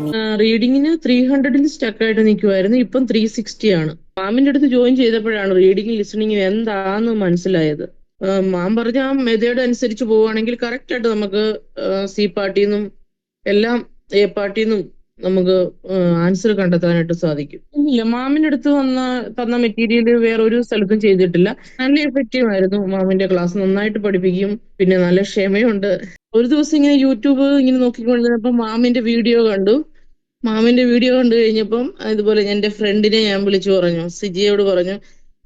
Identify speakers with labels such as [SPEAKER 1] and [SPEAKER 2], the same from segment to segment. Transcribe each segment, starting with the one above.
[SPEAKER 1] Academy
[SPEAKER 2] റീഡിങ്ങിന് three ഹൺഡ്രഡിൽ സ്റ്റക്കായിട്ട് നിൽക്കുമായിരുന്നു ഇപ്പം three sixty ആണ്. മാമിന്റെ അടുത്ത് ജോയിൻ ചെയ്തപ്പോഴാണ് റീഡിംഗ് ലിസണിങ് എന്താന്ന് മനസ്സിലായത്. മാം പറഞ്ഞ ആ മെതേഡ് അനുസരിച്ച് പോവുകയാണെങ്കിൽ കറക്റ്റ് ആയിട്ട് നമുക്ക് സി പാർട്ടിന്നും എല്ലാം എ പാർട്ടിന്നും നമുക്ക് ആൻസർ കണ്ടെത്താനായിട്ട് സാധിക്കും. ഇല്ല മാമിന്റെ അടുത്ത് വന്ന തന്ന മെറ്റീരിയൽ വേറെ ഒരു സ്ഥലത്തും ചെയ്തിട്ടില്ല. നല്ല എഫക്റ്റീവ് ആയിരുന്നു മാമിന്റെ ക്ലാസ് നന്നായിട്ട് പഠിപ്പിക്കും. പിന്നെ നല്ല ക്ഷമയുണ്ട്. ഒരു ദിവസം ഇങ്ങനെ യൂട്യൂബ് ഇങ്ങനെ നോക്കിക്കൊണ്ടിരുന്നപ്പോ മാമിന്റെ വീഡിയോ കണ്ടു. മാമിന്റെ വീഡിയോ കണ്ടു കഴിഞ്ഞപ്പം ഇതുപോലെ എന്റെ ഫ്രണ്ടിനെ ഞാൻ വിളിച്ചു പറഞ്ഞു. സിജിയോട് പറഞ്ഞു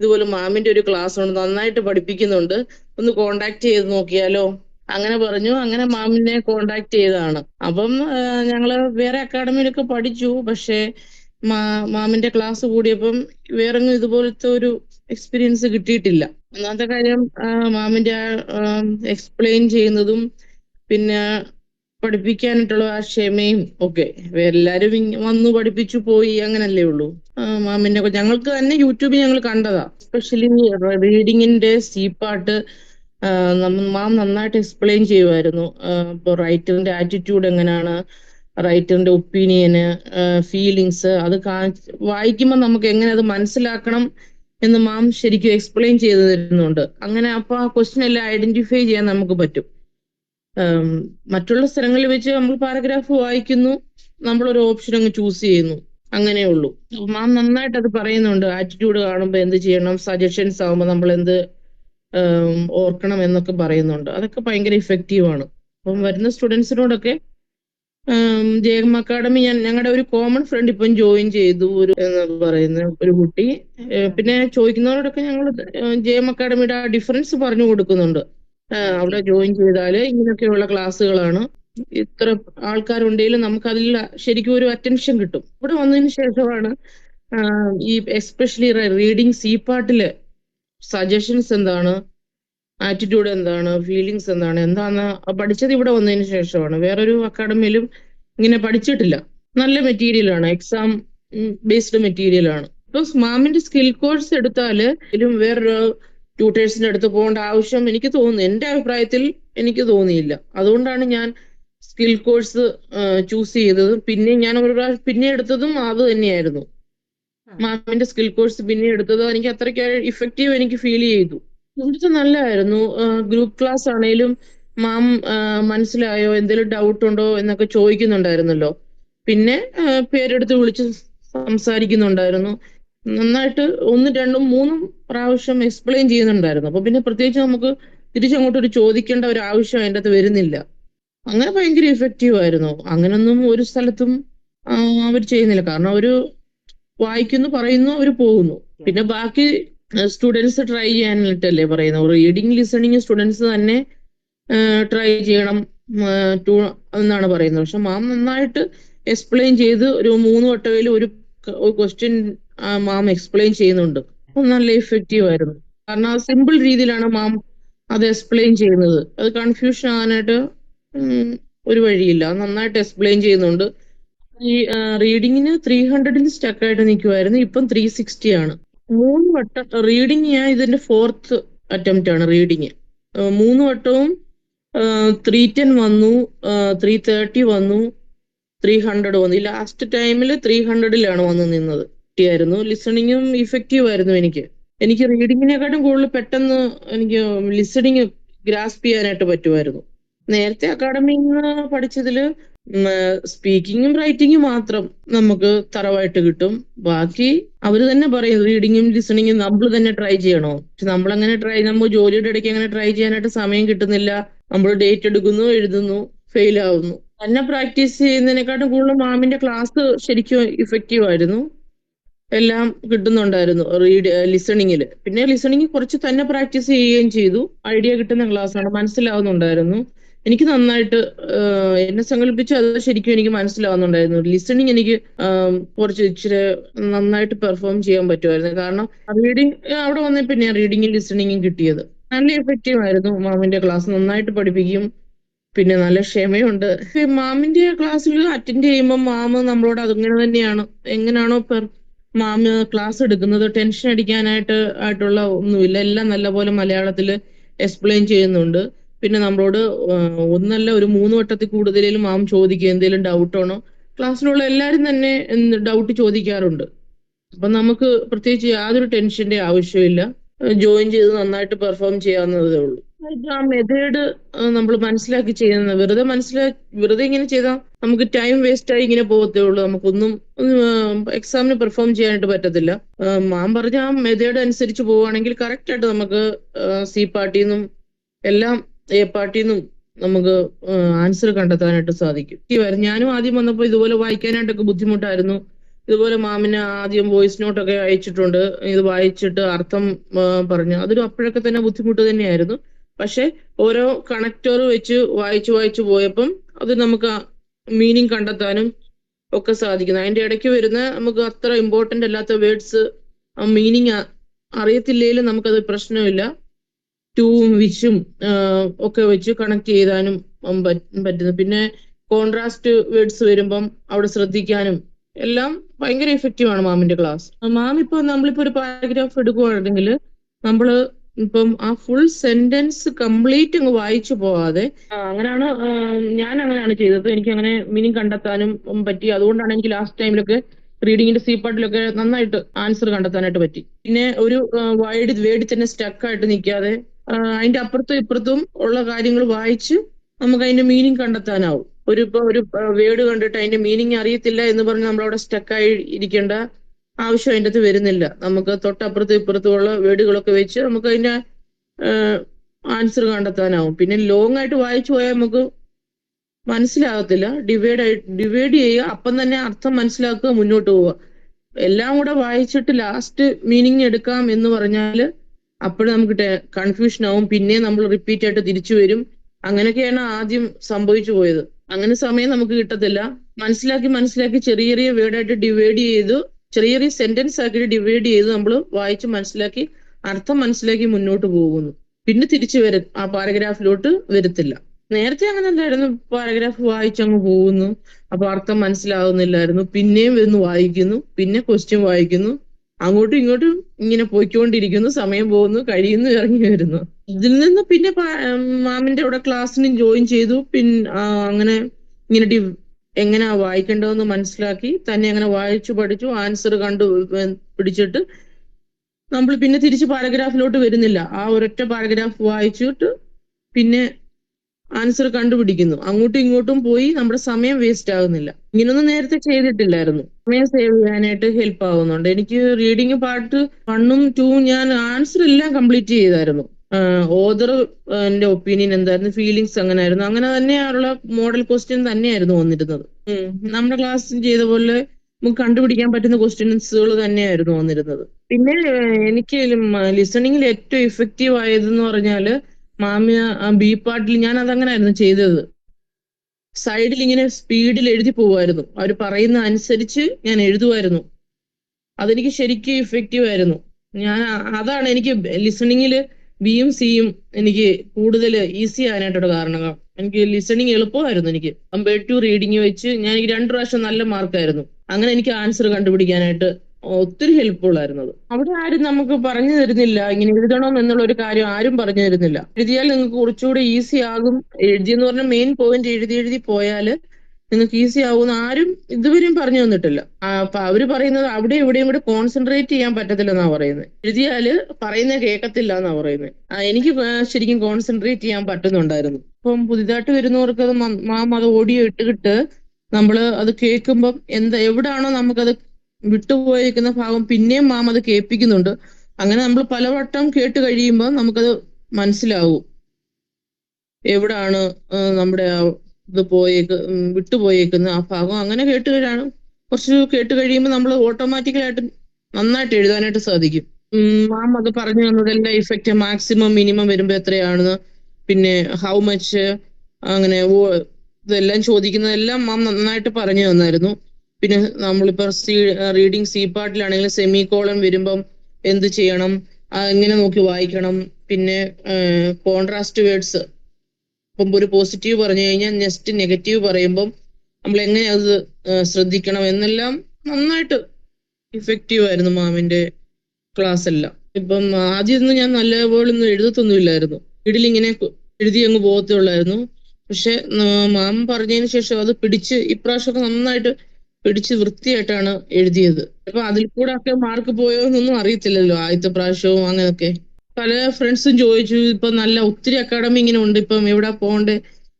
[SPEAKER 2] ഇതുപോലെ മാമിന്റെ ഒരു ക്ലാസ് ഉണ്ട് നന്നായിട്ട് പഠിപ്പിക്കുന്നുണ്ട്. ഒന്ന് കോണ്ടാക്ട് ചെയ്ത് നോക്കിയാലോ? അങ്ങനെ പറഞ്ഞു. അങ്ങനെ മാമിനെ കോണ്ടാക്ട് ചെയ്തതാണ്. അപ്പം ഞങ്ങൾ വേറെ അക്കാഡമിയിലൊക്കെ പഠിച്ചു. പക്ഷേ മാമിന്റെ ക്ലാസ് കൂടിയപ്പം വേറെങ്ങും ഇതുപോലത്തെ ഒരു എക്സ്പീരിയൻസ് കിട്ടിയിട്ടില്ല. ഒന്നാമത്തെ കാര്യം മാമിന്റെ എക്സ്പ്ലെയിൻ ചെയ്യുന്നതും പിന്നെ പഠിപ്പിക്കാനായിട്ടുള്ള ആ ക്ഷമയും ഒക്കെ. എല്ലാരും വന്നു പഠിപ്പിച്ചു പോയി അങ്ങനല്ലേ ഉള്ളൂ. മാമിന്റെ ഞങ്ങൾക്ക് തന്നെ യൂട്യൂബിൽ ഞങ്ങൾ കണ്ടതാ. സ്പെഷ്യലി റീഡിങ്ങിന്റെ സി പാട്ട് മാം നന്നായിട്ട് എക്സ്പ്ലെയിൻ ചെയ്യുമായിരുന്നു. ഇപ്പൊ റൈറ്ററിന്റെ ആറ്റിറ്റ്യൂഡ് എങ്ങനെയാണ് റൈറ്ററിന്റെ ഒപ്പീനിയന് ഫീലിങ്സ് അത് വായിക്കുമ്പോൾ നമുക്ക് എങ്ങനെ അത് മനസ്സിലാക്കണം എന്ന് മാം ശരിക്കും എക്സ്പ്ലെയിൻ ചെയ്തു തരുന്നുണ്ട്. അങ്ങനെ അപ്പൊ ആ ക്വസ്റ്റ്യൻ എല്ലാം ഐഡന്റിഫൈ ചെയ്യാൻ നമുക്ക് പറ്റും. മറ്റുള്ള സ്ഥലങ്ങളിൽ വെച്ച് നമ്മൾ പാരഗ്രാഫ് വായിക്കുന്നു നമ്മൾ ഒരു ഓപ്ഷൻ അങ്ങ് ചൂസ് ചെയ്യുന്നു. അങ്ങനെയേ ഉള്ളൂ. മാം നന്നായിട്ട് അത് പറയുന്നുണ്ട്. ആറ്റിറ്റ്യൂഡ് കാണുമ്പോൾ എന്ത് ചെയ്യണം? സജഷൻസ് ആകുമ്പോൾ നമ്മൾ എന്ത് ഓർക്കണം എന്നൊക്കെ പറയുന്നുണ്ട്. അതൊക്കെ ഭയങ്കര ഇഫക്റ്റീവ് ആണ്. അപ്പം വരുന്ന സ്റ്റുഡൻസിനോടൊക്കെ ജയം അക്കാഡമി ഞാൻ ഞങ്ങളുടെ ഒരു കോമൺ ഫ്രണ്ട് ഇപ്പം ജോയിൻ ചെയ്തു ഒരു എന്ന് പറയുന്ന ഒരു കുട്ടി. പിന്നെ ചോദിക്കുന്നവരോടൊക്കെ ഞങ്ങൾ ജയം അക്കാഡമിയുടെ ആ ഡിഫറൻസ് പറഞ്ഞു കൊടുക്കുന്നുണ്ട്. അവിടെ ജോയിൻ ചെയ്താൽ ഇങ്ങനെയൊക്കെയുള്ള ക്ലാസ്സുകളാണ് ഇത്ര ആൾക്കാരുണ്ടെങ്കിലും നമുക്ക് അതിൽ ശരിക്കും ഒരു അറ്റൻഷൻ കിട്ടും. ഇവിടെ വന്നതിന് ശേഷമാണ് ഈ എസ്പെഷ്യലി റീഡിങ് സി പാർട്ടിൽ സജഷൻസ് എന്താണ് ആറ്റിറ്റ്യൂഡ് എന്താണ് ഫീലിങ്സ് എന്താണ് എന്താന്ന് പഠിച്ചത് ഇവിടെ വന്നതിന് ശേഷമാണ്. വേറൊരു അക്കാഡമിയിലും ഇങ്ങനെ പഠിച്ചിട്ടില്ല. നല്ല മെറ്റീരിയൽ ആണ് എക്സാം ബേസ്ഡ് മെറ്റീരിയൽ ആണ് മാമിന്റെ സ്കിൽ കോഴ്സ് എടുത്താൽ വേറൊരു ട്യൂട്ടേഴ്സിന്റെ അടുത്ത് പോകേണ്ട ആവശ്യം എനിക്ക് തോന്നുന്നു. എന്റെ അഭിപ്രായത്തിൽ എനിക്ക് തോന്നിയില്ല. അതുകൊണ്ടാണ് ഞാൻ സ്കിൽ കോഴ്സ് ചൂസ് ചെയ്തത്. പിന്നെ ഞാൻ ഒരു പ്രാവശ്യം പിന്നെ എടുത്തതും അത് തന്നെയായിരുന്നു. മാമിന്റെ സ്കിൽ കോഴ്സ് പിന്നെ എടുത്തത് എനിക്ക് അത്രയ്ക്ക് ഇഫക്റ്റീവ് എനിക്ക് ഫീൽ ചെയ്തു. ഇവിടുത്തെ നല്ലതായിരുന്നു ഗ്രൂപ്പ് ക്ലാസ് ആണെങ്കിലും മാം മനസ്സിലായോ? എന്തെങ്കിലും ഡൗട്ട് ഉണ്ടോ എന്നൊക്കെ ചോദിക്കുന്നുണ്ടായിരുന്നല്ലോ. പിന്നെ പേരെടുത്ത് വിളിച്ച് സംസാരിക്കുന്നുണ്ടായിരുന്നു. നന്നായിട്ട് ഒന്നും രണ്ടും മൂന്നും പ്രാവശ്യം എക്സ്പ്ലെയിൻ ചെയ്യുന്നുണ്ടായിരുന്നു. അപ്പൊ പിന്നെ പ്രത്യേകിച്ച് നമുക്ക് തിരിച്ചങ്ങോട്ട് ഒരു ചോദിക്കേണ്ട ഒരു ആവശ്യം അതിന്റെ അകത്ത് വരുന്നില്ല. അങ്ങനെ ഭയങ്കര ഇഫക്റ്റീവ് ആയിരുന്നു. അങ്ങനൊന്നും ഒരു സ്ഥലത്തും അവർ ചെയ്യുന്നില്ല. കാരണം അവർ വായിക്കുന്നു പറയുന്നു അവർ പോകുന്നു. പിന്നെ ബാക്കി സ്റ്റുഡൻസ് ട്രൈ ചെയ്യാനായിട്ടല്ലേ പറയുന്നത്. റീഡിങ് ലിസണിങ് സ്റ്റുഡൻസ് തന്നെ ട്രൈ ചെയ്യണം എന്നാണ് പറയുന്നത്. പക്ഷെ മാം നന്നായിട്ട് എക്സ്പ്ലെയിൻ ചെയ്ത് ഒരു മൂന്ന് വട്ടവേലും ഒരു ക്വസ്റ്റ്യൻ മാം എക്സ്പ്ലെയിൻ ചെയ്യുന്നുണ്ട്. നല്ല ഇഫക്റ്റീവ് ആയിരുന്നു. കാരണം ആ സിമ്പിൾ രീതിയിലാണ് മാം അത് എക്സ്പ്ലെയിൻ ചെയ്യുന്നത്. അത് കൺഫ്യൂഷൻ ആകാനായിട്ട് ഒരു വഴിയില്ല. നന്നായിട്ട് എക്സ്പ്ലെയിൻ ചെയ്യുന്നുണ്ട്. ഈ റീഡിങ്ങിന് ത്രീ ഹൺഡ്രഡിൽ സ്റ്റക്കായിട്ട് നിൽക്കുമായിരുന്നു ഇപ്പം ത്രീ സിക്സ്റ്റി ആണ്. മൂന്ന് വട്ടം റീഡിങ് ഞാൻ ഇതിന്റെ ഫോർത്ത് അറ്റംപ്റ്റ് ആണ് റീഡിങ് മൂന്ന് വട്ടവും ത്രീ ടെൻ വന്നു ത്രീ തേർട്ടി വന്നു ത്രീ ഹൺഡ്രഡ് വന്നു. ഈ ലാസ്റ്റ് ടൈമിൽ ത്രീ ഹൺഡ്രഡിലാണ് വന്ന് നിന്നത്. കിട്ടിയായിരുന്നു. ലിസണിങ്ങും ഇഫക്റ്റീവ് ആയിരുന്നു എനിക്ക്. എനിക്ക് റീഡിങ്ങിനെക്കാട്ടും കൂടുതൽ പെട്ടെന്ന് എനിക്ക് ലിസണിങ് ഗ്രാസ്പ് ചെയ്യാനായിട്ട് പറ്റുമായിരുന്നു. നേരത്തെ അക്കാഡമിയിൽ പഠിച്ചതിൽ സ്പീക്കിങ്ങും റൈറ്റിങ്ങും മാത്രം നമുക്ക് തറവായിട്ട് കിട്ടും. ബാക്കി അവർ തന്നെ പറയും റീഡിങ്ങും ലിസണിങ്ങും നമ്മൾ തന്നെ ട്രൈ ചെയ്യണോ? പക്ഷെ നമ്മൾ അങ്ങനെ ട്രൈ നമ്മൾ ജോലിയുടെ ഇടയ്ക്ക് അങ്ങനെ ട്രൈ ചെയ്യാനായിട്ട് സമയം കിട്ടുന്നില്ല. നമ്മൾ ഡേറ്റ് എടുക്കുന്നു എഴുതുന്നു ഫെയിൽ ആവുന്നു. തന്നെ പ്രാക്ടീസ് ചെയ്യുന്നതിനെക്കാട്ടും കൂടുതൽ മാമിന്റെ ക്ലാസ് ശരിക്കും ഇഫക്റ്റീവ് ആയിരുന്നു. എല്ലാം കിട്ടുന്നുണ്ടായിരുന്നു റീഡ് ലിസണിങ്ങിൽ പിന്നെ ലിസണിങ് കുറച്ച് തന്നെ പ്രാക്ടീസ് ചെയ്യുകയും ചെയ്തു. ഐഡിയ കിട്ടുന്ന ക്ലാസ് ആണ് മനസ്സിലാവുന്നുണ്ടായിരുന്നു. എനിക്ക് നന്നായിട്ട് എന്നെ സങ്കല്പിച്ച് അത് ശരിക്കും എനിക്ക് മനസ്സിലാവുന്നുണ്ടായിരുന്നു. ലിസണിങ് എനിക്ക് കുറച്ച് ഇച്ചിരി നന്നായിട്ട് പെർഫോം ചെയ്യാൻ പറ്റുമായിരുന്നു. കാരണം റീഡിങ് അവിടെ വന്ന പിന്നെ റീഡിങ്ങും ലിസണിങ്ങും കിട്ടിയത്. നല്ല എഫക്റ്റീവ് ആയിരുന്നു മാമിന്റെ ക്ലാസ് നന്നായിട്ട് പഠിപ്പിക്കും. പിന്നെ നല്ല ക്ഷമയുണ്ട്. മാമിന്റെ ക്ലാസ്സിൽ അറ്റൻഡ് ചെയ്യുമ്പോൾ മാമ് നമ്മളോട് അതിങ്ങനെ തന്നെയാണ്. എങ്ങനെയാണോ പെർ മാമ് ക്ലാസ് എടുക്കുന്നത് ടെൻഷൻ അടിക്കാനായിട്ട് ആയിട്ടുള്ള ഒന്നുമില്ല. എല്ലാം നല്ലപോലെ മലയാളത്തിൽ എക്സ്പ്ലെയിൻ ചെയ്യുന്നുണ്ട്. പിന്നെ നമ്മളോട് ഒന്നല്ല ഒരു മൂന്ന് വട്ടത്തിൽ കൂടുതലും മാം ചോദിക്കുക എന്തെങ്കിലും ഡൗട്ട് ആണോ ക്ലാസ്സിലുള്ള എല്ലാവരും തന്നെ ഡൗട്ട് ചോദിക്കാറുണ്ട്. അപ്പൊ നമുക്ക് പ്രത്യേകിച്ച് യാതൊരു ടെൻഷന്റെ ആവശ്യമില്ല. ജോയിൻ ചെയ്ത് നന്നായിട്ട് പെർഫോം ചെയ്യാവുന്നതേ ഉള്ളൂ. ആ മെത്തേഡ് നമ്മൾ മനസ്സിലാക്കി ചെയ്യുന്നത് വെറുതെ മനസ്സിലാക്കി വെറുതെ ഇങ്ങനെ ചെയ്താൽ നമുക്ക് ടൈം വേസ്റ്റ് ആയി ഇങ്ങനെ പോകത്തേ ഉള്ളൂ. നമുക്കൊന്നും എക്സാമിന് പെർഫോം ചെയ്യാനായിട്ട് പറ്റത്തില്ല. മാം പറഞ്ഞ ആ മെത്തേഡ് അനുസരിച്ച് പോവുകയാണെങ്കിൽ കറക്റ്റ് ആയിട്ട് നമുക്ക് സി പാർട്ടിന്നും എല്ലാം എ പാർട്ടിന്നും നമുക്ക് ആൻസർ കണ്ടെത്താനായിട്ട് സാധിക്കും. ഞാനും ആദ്യം വന്നപ്പോൾ ഇതുപോലെ വായിക്കാനായിട്ടൊക്കെ ബുദ്ധിമുട്ടായിരുന്നു. ഇതുപോലെ മാമിന് ആദ്യം വോയിസ് നോട്ടൊക്കെ അയച്ചിട്ടുണ്ട്. ഇത് വായിച്ചിട്ട് അർത്ഥം പറഞ്ഞു. അതൊരു അപ്പോഴൊക്കെ തന്നെ ബുദ്ധിമുട്ട് തന്നെയായിരുന്നു. പക്ഷെ ഓരോ കണക്ടർ വെച്ച് വായിച്ചു വായിച്ചു പോയപ്പം അത് നമുക്ക് മീനിങ് കണ്ടെത്താനും ഒക്കെ സാധിക്കുന്നു. അതിന്റെ ഇടയ്ക്ക് വരുന്ന നമുക്ക് അത്ര ഇമ്പോർട്ടന്റ് അല്ലാത്ത വേർഡ്സ് മീനിങ് അറിയത്തില്ലെങ്കിലും നമുക്കത് പ്രശ്നമില്ല. ടൂവും വിഷും ഒക്കെ വെച്ച് കണക്ട് ചെയ്താനും പറ്റുന്നു. പിന്നെ കോൺട്രാസ്റ്റ് വേർഡ്സ് വരുമ്പം അവിടെ ശ്രദ്ധിക്കാനും എല്ലാം ഭയങ്കര ഇഫക്റ്റീവ് ആണ് മാമിന്റെ ക്ലാസ് മാം ഇപ്പൊ നമ്മളിപ്പോ ഒരു പാരഗ്രാഫ് എടുക്കുകയാണെങ്കിൽ നമ്മൾ ഇപ്പം ആ ഫുൾ സെന്റൻസ് കംപ്ലീറ്റ് അങ്ങ് വായിച്ചു പോവാതെ അങ്ങനെയാണ് ഞാൻ അങ്ങനെയാണ് ചെയ്തത്. എനിക്ക് അങ്ങനെ മീനിങ് കണ്ടെത്താനും പറ്റി. അതുകൊണ്ടാണ് എനിക്ക് ലാസ്റ്റ് ടൈമിലൊക്കെ റീഡിങ്ങിന്റെ സി പാർട്ടിലൊക്കെ നന്നായിട്ട് ആൻസർ കണ്ടെത്താനായിട്ട് പറ്റി. പിന്നെ ഒരു വൈഡ് വേഡ് തന്നെ സ്റ്റക്ക് ആയിട്ട് നിൽക്കാതെ അതിന്റെ അപ്പുറത്തും ഇപ്പുറത്തും ഉള്ള കാര്യങ്ങൾ വായിച്ച് നമുക്ക് അതിന്റെ മീനിങ് കണ്ടെത്താനാവും. ഒരു ഇപ്പൊ ഒരു വേഡ് കണ്ടിട്ട് അതിന്റെ മീനിങ് അറിയത്തില്ല എന്ന് പറഞ്ഞ് നമ്മൾ അവിടെ സ്റ്റക്കായി ഇരിക്കേണ്ട ആവശ്യം അതിന്റെ അകത്ത് വരുന്നില്ല. നമുക്ക് തൊട്ടപ്പുറത്തും ഇപ്പുറത്തും ഉള്ള വേർഡുകളൊക്കെ വെച്ച് നമുക്ക് അതിന്റെ ആൻസർ കണ്ടെത്താനാവും. പിന്നെ ലോങ് ആയിട്ട് വായിച്ചു പോയാൽ നമുക്ക് മനസ്സിലാകത്തില്ല. ഡിവൈഡ് ഡിവൈഡ് ചെയ്യുക അപ്പം തന്നെ അർത്ഥം മനസ്സിലാക്കുക മുന്നോട്ട് പോവുക. എല്ലാം കൂടെ വായിച്ചിട്ട് ലാസ്റ്റ് മീനിങ് എടുക്കാം എന്ന് പറഞ്ഞാൽ അപ്പോഴും നമുക്ക് കൺഫ്യൂഷൻ ആവും. പിന്നെ നമ്മൾ റിപ്പീറ്റ് ആയിട്ട് തിരിച്ചു വരും. അങ്ങനെയൊക്കെയാണ് ആദ്യം സംഭവിച്ചു പോയത്. അങ്ങനെ സമയം നമുക്ക് കിട്ടത്തില്ല. മനസ്സിലാക്കി മനസ്സിലാക്കി ചെറിയ ചെറിയ വേർഡായിട്ട് ഡിവൈഡ് ചെയ്തു. ചെറിയ ചെറിയ സെന്റൻസ് ആക്കിയിട്ട് ഡിവൈഡ് ചെയ്ത് നമ്മൾ വായിച്ച് മനസ്സിലാക്കി അർത്ഥം മനസ്സിലാക്കി മുന്നോട്ട് പോകുന്നു. പിന്നെ തിരിച്ചു വരും ആ പാരഗ്രാഫിലോട്ട് വരത്തില്ല. നേരത്തെ അങ്ങനെ അല്ലായിരുന്നു. പാരഗ്രാഫ് വായിച്ചങ്ങ് പോകുന്നു. അപ്പൊ അർത്ഥം മനസ്സിലാവുന്നില്ലായിരുന്നു. പിന്നെയും വരുന്നു വായിക്കുന്നു. പിന്നെ ക്വസ്റ്റ്യൻ വായിക്കുന്നു. അങ്ങോട്ടും ഇങ്ങോട്ടും ഇങ്ങനെ പോയിക്കൊണ്ടിരിക്കുന്നു. സമയം പോകുന്നു. കഴിയുന്നു ഇറങ്ങി വരുന്നു. ഇതിൽ നിന്ന് പിന്നെ മാമിന്റെ അവിടെ ക്ലാസ്സിന് ജോയിൻ ചെയ്തു. പിന്നെ അങ്ങനെ ഇങ്ങനെ എങ്ങനെയാ വായിക്കേണ്ടതെന്ന് മനസ്സിലാക്കി തന്നെ അങ്ങനെ വായിച്ചു പഠിച്ചു ആൻസർ കണ്ടു പിടിച്ചിട്ട് നമ്മൾ പിന്നെ തിരിച്ച് പാരഗ്രാഫിലോട്ട് വരുന്നില്ല. ആ ഒരൊറ്റ പാരഗ്രാഫ് വായിച്ചിട്ട് പിന്നെ ആൻസർ കണ്ടുപിടിക്കുന്നു. അങ്ങോട്ടും ഇങ്ങോട്ടും പോയി നമ്മുടെ സമയം വേസ്റ്റ് ആകുന്നില്ല ഇങ്ങനൊന്നും നേരത്തെ ചെയ്തിട്ടില്ലായിരുന്നു. സമയം സേവ് ചെയ്യാനായിട്ട് ഹെൽപ്പ് ആവുന്നുണ്ട്. എനിക്ക് റീഡിങ് പാർട്ട് വണ്ണും ടൂവും ഞാൻ ആൻസർ എല്ലാം കംപ്ലീറ്റ് ചെയ്തായിരുന്നു. ഓദർ എന്റെ ഒപ്പീനിയൻ എന്തായിരുന്നു ഫീലിങ്സ് അങ്ങനെ ആയിരുന്നു അങ്ങനെ തന്നെയുള്ള മോഡൽ ക്വസ്റ്റ്യൻ തന്നെയായിരുന്നു വന്നിരുന്നത്. നമ്മുടെ ക്ലാസ്സിൽ ചെയ്ത പോലെ നമുക്ക് കണ്ടുപിടിക്കാൻ പറ്റുന്ന ക്വസ്റ്റ്യൻസുകൾ തന്നെയായിരുന്നു വന്നിരുന്നത്. പിന്നെ എനിക്ക് ലിസണിങ്ങിൽ ഏറ്റവും ഇഫക്റ്റീവ് ആയതെന്ന് പറഞ്ഞാൽ മാമിയ ബി പാർട്ടിൽ ഞാൻ അതങ്ങനായിരുന്നു ചെയ്തത്. സൈഡിൽ ഇങ്ങനെ സ്പീഡിൽ എഴുതി പോവായിരുന്നു. അവർ പറയുന്ന അനുസരിച്ച് ഞാൻ എഴുതുമായിരുന്നു അതെനിക്ക് ശരിക്കും ഇഫക്റ്റീവ് ആയിരുന്നു. ഞാൻ അതാണ് എനിക്ക് ലിസണിങ്ങിൽ ബിയും സിയും എനിക്ക് കൂടുതൽ ഈസി ആകാനായിട്ടുള്ള കാരണങ്ങൾ എനിക്ക് ലിസണിങ് എളുപ്പമായിരുന്നു എനിക്ക്. കമ്പയർഡ് ടു റീഡിങ് വെച്ച് ഞാൻ എനിക്ക് രണ്ടു പ്രാവശ്യം നല്ല മാർക്കായിരുന്നു അങ്ങനെ എനിക്ക് ആൻസർ കണ്ടുപിടിക്കാനായിട്ട് ഒത്തിരി ഹെൽപ്ഫുൾ ആയിരുന്നു അത് അവിടെ ആരും നമുക്ക് പറഞ്ഞു തരുന്നില്ല. ഇങ്ങനെ എഴുതണം എന്നുള്ള ഒരു കാര്യം ആരും പറഞ്ഞു തരുന്നില്ല. എഴുതിയാൽ നിങ്ങൾക്ക് കുറച്ചുകൂടെ ഈസി ആകും. എഴുതിയെന്ന് പറഞ്ഞാൽ മെയിൻ പോയിന്റ് എഴുതി എഴുതി പോയാൽ നിങ്ങൾക്ക് ഈസി ആവുമെന്ന് ആരും ഇതുവരെയും പറഞ്ഞു തന്നിട്ടില്ല. അപ്പൊ അവർ പറയുന്നത് അവിടെ ഇവിടെയും കൂടെ കോൺസെൻട്രേറ്റ് ചെയ്യാൻ പറ്റത്തില്ലെന്നാ പറയുന്നത്. എഴുതിയാൽ പറയുന്ന കേൾക്കത്തില്ല എന്നാ പറയുന്നത് എനിക്ക് ശരിക്കും കോൺസെൻട്രേറ്റ് ചെയ്യാൻ പറ്റുന്നുണ്ടായിരുന്നു. ഇപ്പം പുതിയതായിട്ട് വരുന്നവർക്ക് അത് മ- അത് ഓഡിയോ ഇട്ടിട്ട് നമ്മൾ അത് കേൾക്കുമ്പം എന്താ എവിടാണോ നമുക്കത് വിട്ടുപോയിരിക്കുന്ന ഭാഗം പിന്നെയും മാം അത് കേൾപ്പിക്കുന്നുണ്ട്. അങ്ങനെ നമ്മൾ പലവട്ടം കേട്ട് കഴിയുമ്പോൾ നമുക്കത് മനസ്സിലാവും. എവിടാണ് നമ്മുടെ ഇത് പോയേക്ക് വിട്ടുപോയേക്കുന്ന. ആ ഭാഗം അങ്ങനെ കേട്ട് കഴിയാണ് കുറച്ച് കേട്ട് കഴിയുമ്പോൾ നമ്മൾ ഓട്ടോമാറ്റിക്കലായിട്ട് നന്നായിട്ട് എഴുതാനായിട്ട് സാധിക്കും. മാം അത് പറഞ്ഞു തന്നതെല്ലാം ഇഫക്റ്റ് മാക്സിമം മിനിമം വരുമ്പോൾ എത്രയാണെന്ന് പിന്നെ ഹൗ മച്ച് അങ്ങനെ ഇതെല്ലാം ചോദിക്കുന്നതെല്ലാം മാം നന്നായിട്ട് പറഞ്ഞു തന്നായിരുന്നു. പിന്നെ നമ്മളിപ്പോ സി റീഡിങ് സി പാട്ടിലാണെങ്കിലും സെമി കോളൻ വരുമ്പം എന്ത് ചെയ്യണം? എങ്ങനെ നോക്കി വായിക്കണം. പിന്നെ കോൺട്രാസ്റ്റ് വേർഡ്സ് ഇപ്പം ഒരു പോസിറ്റീവ് പറഞ്ഞു കഴിഞ്ഞാൽ നെക്സ്റ്റ് നെഗറ്റീവ് പറയുമ്പം നമ്മൾ എങ്ങനെ അത് ശ്രദ്ധിക്കണം എന്നെല്ലാം നന്നായിട്ട് ഇഫക്റ്റീവ് ആയിരുന്നു മാമിന്റെ ക്ലാസ് എല്ലാം. ഇപ്പം ആദ്യമൊന്നും ഞാൻ നല്ലപോലെ ഒന്നും എഴുതത്തൊന്നുമില്ലായിരുന്നു. വീട്ടിലിങ്ങനെ എഴുതി അങ്ങ് പോകത്തുള്ളായിരുന്നു പക്ഷെ മാം പറഞ്ഞതിന് ശേഷം അത് പിടിച്ച് ഇപ്രാവശ്യമൊക്കെ നന്നായിട്ട് പിടിച്ച് വൃത്തിയായിട്ടാണ് എഴുതിയത്. അപ്പൊ അതിൽ കൂടെ ഒക്കെ മാർക്ക് പോയോ എന്നൊന്നും അറിയത്തില്ലല്ലോ ആദ്യത്തെ പ്രാവശ്യവും അങ്ങനെയൊക്കെ. പല ഫ്രണ്ട്സും ചോദിച്ചു ഇപ്പൊ നല്ല ഒത്തിരി അക്കാഡമി ഇങ്ങനെ ഉണ്ട് ഇപ്പം എവിടെ പോകണ്ടേ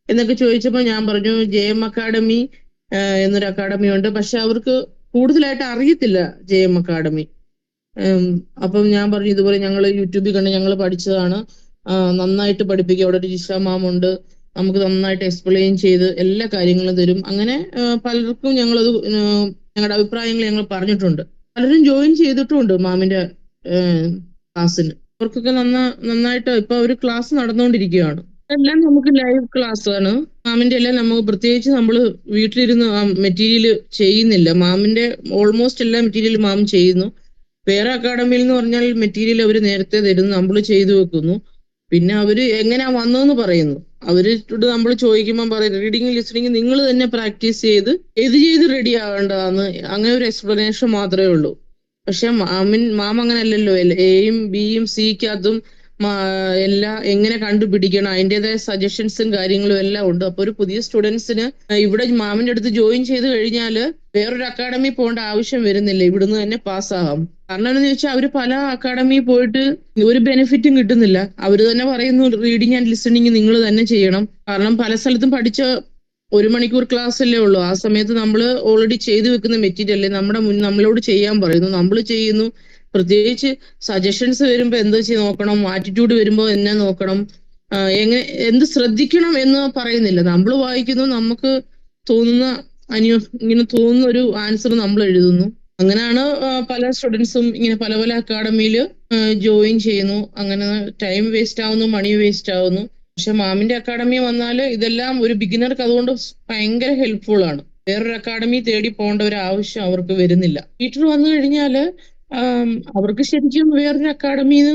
[SPEAKER 2] എന്നൊക്കെ ചോദിച്ചപ്പോൾ ഞാൻ പറഞ്ഞു ജെ എം അക്കാഡമി എന്നൊരു അക്കാഡമി ഉണ്ട്. പക്ഷെ അവർക്ക് കൂടുതലായിട്ട് അറിയത്തില്ല ജെ എം അക്കാഡമി അപ്പം ഞാൻ പറഞ്ഞു ഇതുപോലെ ഞങ്ങൾ യൂട്യൂബിൽ കണ്ട് ഞങ്ങൾ പഠിച്ചതാണ്. നന്നായിട്ട് പഠിപ്പിക്കും. അവിടെ ഒരു ജിഷ മാം ഉണ്ട്. നമുക്ക് നന്നായിട്ട് എക്സ്പ്ലെയിൻ ചെയ്ത് എല്ലാ കാര്യങ്ങളും തരും. അങ്ങനെ പലർക്കും ഞങ്ങളത് ഞങ്ങളുടെ അഭിപ്രായങ്ങൾ ഞങ്ങൾ പറഞ്ഞിട്ടുണ്ട്. പലരും ജോയിൻ ചെയ്തിട്ടുമുണ്ട് മാമിന്റെ ക്ലാസ്സിന് അവർക്കൊക്കെ നന്നാ നന്നായിട്ട്? ഇപ്പൊ ഒരു ക്ലാസ് നടന്നുകൊണ്ടിരിക്കുകയാണ് എല്ലാം നമുക്ക് ലൈവ് ക്ലാസ് ആണ്. മാമിന്റെ എല്ലാം നമുക്ക് പ്രത്യേകിച്ച് നമ്മൾ വീട്ടിലിരുന്ന് ആ മെറ്റീരിയൽ ചെയ്യുന്നില്ല. മാമിന്റെ ഓൾമോസ്റ്റ് എല്ലാ മെറ്റീരിയലും മാം ചെയ്യുന്നു. വേറെ അക്കാഡമിയിൽ എന്ന് പറഞ്ഞാൽ മെറ്റീരിയൽ അവർ നേരത്തെ തരുന്നു നമ്മൾ ചെയ്തു വെക്കുന്നു. പിന്നെ അവർ എങ്ങനെയാ വന്നതെന്ന് പറയുന്നു. അവരോട് നമ്മൾ ചോദിക്കുമ്പോൾ പറയും റീഡിങ് ലിസണിങ് നിങ്ങൾ തന്നെ പ്രാക്ടീസ് ചെയ്ത് ഏത് ചെയ്ത് റെഡി ആവേണ്ടതാന്ന്? അങ്ങനെ ഒരു എക്സ്പ്ലനേഷൻ മാത്രമേ ഉള്ളൂ. പക്ഷെ മാമിൻ മാം അങ്ങനെ അല്ലല്ലോ എയും ബിയും സിക്കകത്തും എല്ലാം എങ്ങനെ കണ്ടുപിടിക്കണം? അതിന്റെതായ സജഷൻസും കാര്യങ്ങളും എല്ലാം ഉണ്ട്. അപ്പൊ ഒരു പുതിയ സ്റ്റുഡൻസിന് ഇവിടെ മാമിന്റെ അടുത്ത് ജോയിൻ ചെയ്ത് കഴിഞ്ഞാൽ വേറൊരു അക്കാഡമി പോകേണ്ട ആവശ്യം വരുന്നില്ല. ഇവിടുന്ന് തന്നെ പാസ്സാകാം കാരണം എന്താണെന്ന് ചോദിച്ചാൽ അവർ പല അക്കാഡമി പോയിട്ട് ഒരു ബെനിഫിറ്റും കിട്ടുന്നില്ല. അവർ തന്നെ പറയുന്നു റീഡിങ് ആൻഡ് ലിസണിങ് നിങ്ങൾ തന്നെ ചെയ്യണം. കാരണം പല സ്ഥലത്തും പഠിച്ച ഒരു മണിക്കൂർ ക്ലാസ് അല്ലേ ഉള്ളൂ. ആ സമയത്ത് നമ്മൾ ഓൾറെഡി ചെയ്തു വെക്കുന്ന മെറ്റീരിയൽ നമ്മുടെ മുൻ നമ്മളോട് ചെയ്യാൻ പറയുന്നു. നമ്മൾ ചെയ്യുന്നു. പ്രത്യേകിച്ച് സജഷൻസ് വരുമ്പോൾ എന്താ ചെയ്ത് നോക്കണം? ആറ്റിറ്റ്യൂഡ് വരുമ്പോൾ എന്നെ നോക്കണം. എങ്ങനെ എന്ത് ശ്രദ്ധിക്കണം എന്ന് പറയുന്നില്ല. നമ്മൾ വായിക്കുന്നു നമുക്ക് തോന്നുന്ന അനു ഇങ്ങനെ തോന്നുന്ന ഒരു ആൻസർ നമ്മൾ എഴുതുന്നു. അങ്ങനെയാണ് പല സ്റ്റുഡൻസും ഇങ്ങനെ പല പല അക്കാഡമിയിൽ ജോയിൻ ചെയ്യുന്നു. അങ്ങനെ ടൈം വേസ്റ്റ് ആവുന്നു മണി വേസ്റ്റ് ആവുന്നു. പക്ഷെ മാമിന്റെ അക്കാഡമി വന്നാൽ ഇതെല്ലാം ഒരു ബിഗിനർക്ക് അതുകൊണ്ട് ഭയങ്കര ഹെൽപ്ഫുൾ ആണ്. വേറൊരു അക്കാഡമി തേടി പോകേണ്ട ഒരു ആവശ്യം അവർക്ക് വരുന്നില്ല. ടീച്ചർ വന്നു കഴിഞ്ഞാൽ അവർക്ക് ശരിക്കും വേറൊരു അക്കാഡമിന്ന്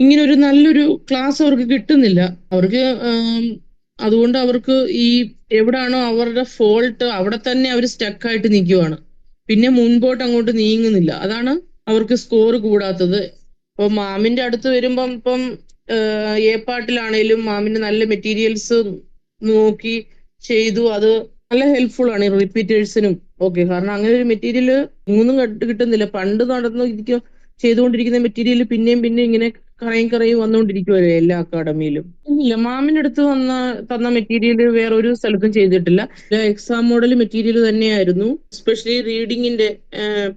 [SPEAKER 2] ഇങ്ങനെ ഒരു നല്ലൊരു ക്ലാസ് അവർക്ക് കിട്ടുന്നില്ല. അവർക്ക് അതുകൊണ്ട് അവർക്ക് ഈ എവിടാണോ അവരുടെ ഫോൾട്ട് അവിടെ തന്നെ അവർ സ്റ്റക്കായിട്ട് നിൽക്കുവാണ്. പിന്നെ മുൻപോട്ട് അങ്ങോട്ട് നീങ്ങുന്നില്ല. അതാണ് അവർക്ക് സ്കോർ കൂടാത്തത്. ഇപ്പൊ മാമിന്റെ അടുത്ത് വരുമ്പം ഇപ്പം എ പാട്ടിലാണേലും മാമിന്റെ നല്ല മെറ്റീരിയൽസ് നോക്കി ചെയ്തു. അത് നല്ല ഹെൽപ്ഫുൾ ആണ് റിപ്പീറ്റേഴ്സിനും ഓക്കെ കാരണം അങ്ങനെ ഒരു മെറ്റീരിയൽ ഒന്നും കിട്ടുന്നില്ല. പണ്ട് നടന്നു ഇരിക്കും ചെയ്തുകൊണ്ടിരിക്കുന്ന മെറ്റീരിയൽ പിന്നെയും പിന്നെയും ഇങ്ങനെ കറയും കറയും വന്നുകൊണ്ടിരിക്കുവല്ലേ എല്ലാ അക്കാഡമിയിലും. ഇല്ല മാമിന്റെ അടുത്ത് വന്ന തന്ന മെറ്റീരിയൽ വേറെ ഒരു സ്ഥലത്തും ചെയ്തിട്ടില്ല. എക്സാം മോഡൽ മെറ്റീരിയൽ തന്നെയായിരുന്നു. എസ്പെഷ്യലി റീഡിങ്ങിന്റെ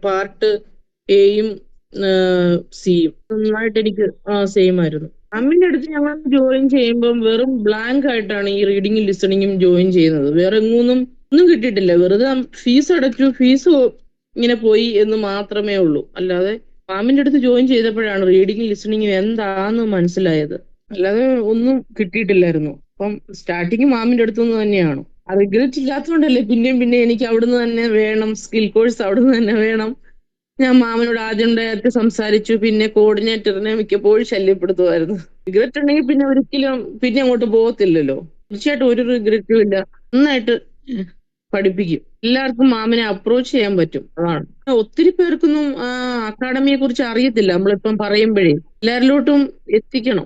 [SPEAKER 2] പാർട്ട് എയും സിയും. നന്നായിട്ട് എനിക്ക് സെയിം ആയിരുന്നു മാമിന്റെ അടുത്ത് ഞങ്ങൾ ജോയിൻ ചെയ്യുമ്പോൾ വെറും ബ്ലാങ്ക് ആയിട്ടാണ് ഈ റീഡിങ്ങും ലിസണിങ്ങും ജോയിൻ ചെയ്യുന്നത്. വേറെ എങ്ങൊന്നും ഒന്നും കിട്ടിയിട്ടില്ല. വെറുതെ ഫീസ് അടച്ചു ഫീസ് ഇങ്ങനെ പോയി എന്ന് മാത്രമേ ഉള്ളൂ. അല്ലാതെ മാമിന്റെ അടുത്ത് ജോയിൻ ചെയ്തപ്പോഴാണ് റീഡിങ്ങും ലിസണിങ്ങും എന്താന്ന് മനസ്സിലായത്. അല്ലാതെ ഒന്നും കിട്ടിയിട്ടില്ലായിരുന്നു. അപ്പം സ്റ്റാർട്ടിങ് മാമിന്റെ അടുത്തുനിന്ന് തന്നെയാണ്. റിഗ്രറ്റ് ഇല്ലാത്തതുകൊണ്ടല്ലേ പിന്നെയും പിന്നെ എനിക്ക് അവിടുന്ന് തന്നെ വേണം സ്കിൽ കോഴ്സ് അവിടുന്ന് തന്നെ വേണം ഞാൻ മാമനോട് ആദ്യം ഉണ്ടായിട്ട് സംസാരിച്ചു. പിന്നെ കോർഡിനേറ്ററിനെ മിക്കപ്പോഴും ശല്യപ്പെടുത്തുമായിരുന്നു. റിഗ്രറ്റ് ഉണ്ടെങ്കിൽ പിന്നെ ഒരിക്കലും പിന്നെ അങ്ങോട്ട് പോകത്തില്ലല്ലോ. തീർച്ചയായിട്ടും ഒരു റിഗ്രറ്റും ഇല്ല. നന്നായിട്ട് പഠിപ്പിക്കും. എല്ലാവർക്കും മാമിനെ അപ്രോച്ച് ചെയ്യാൻ പറ്റും. അതാണ്. ഒത്തിരി പേർക്കൊന്നും അക്കാഡമിയെ കുറിച്ച് അറിയത്തില്ല. നമ്മളിപ്പം പറയുമ്പോഴേ. എല്ലാവരിലോട്ടും എത്തിക്കണം.